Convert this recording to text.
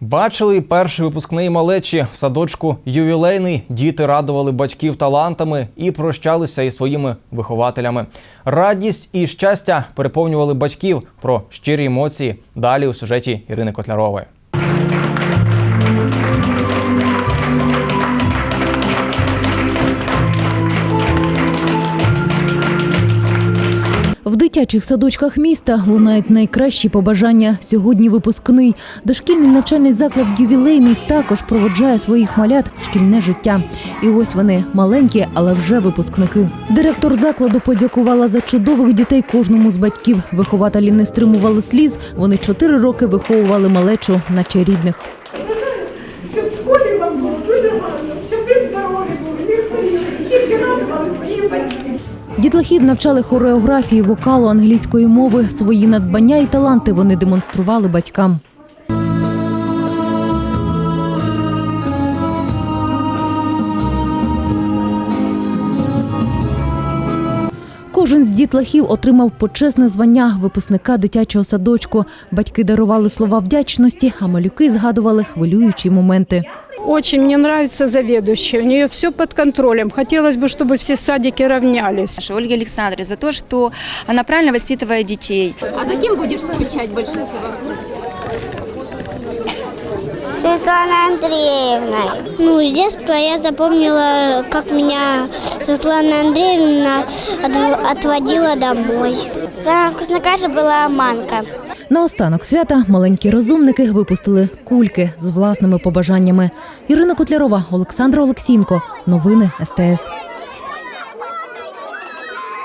Бачили перший випускний малечі в садочку ювілейний. Діти радували батьків талантами і прощалися із своїми вихователями. Радість і щастя переповнювали батьків про щирі емоції. Далі у сюжеті Ірини Котлярової. Дитячих садочках міста лунають найкращі побажання. Сьогодні випускний. Дошкільний навчальний заклад ювілейний також проводжає своїх малят в шкільне життя. І ось вони маленькі, але вже випускники. Директор закладу подякувала за чудових дітей кожному з батьків. Вихователі не стримували сліз. Вони чотири роки виховували малечу, наче рідних. щоб школі вам було дуже гарно, щоб ви здорові були, не хворіли, тільки радували своїх батьків. Дітлахів навчали хореографії, вокалу, англійської мови. Свої надбання і таланти вони демонстрували батькам. Кожен з дітлахів отримав почесне звання випускника дитячого садочку. Батьки дарували слова вдячності, а малюки згадували хвилюючі моменти. Очень мне нравится заведующая. У нее все под контролем. Хотелось бы, чтобы все садики равнялись. нашей Ольге Александровне за то, что она правильно воспитывает детей. А за кем будешь скучать больше всего? Светлана Андреевна. Ну, с детства я запомнила, как меня Светлана Андреевна отв- отводила домой. Самая вкусная каша была манка. Наостанок свята маленькі розумники випустили кульки з власними побажаннями. Ірина Котлярова, Олександр Олексінко, Новини СТС.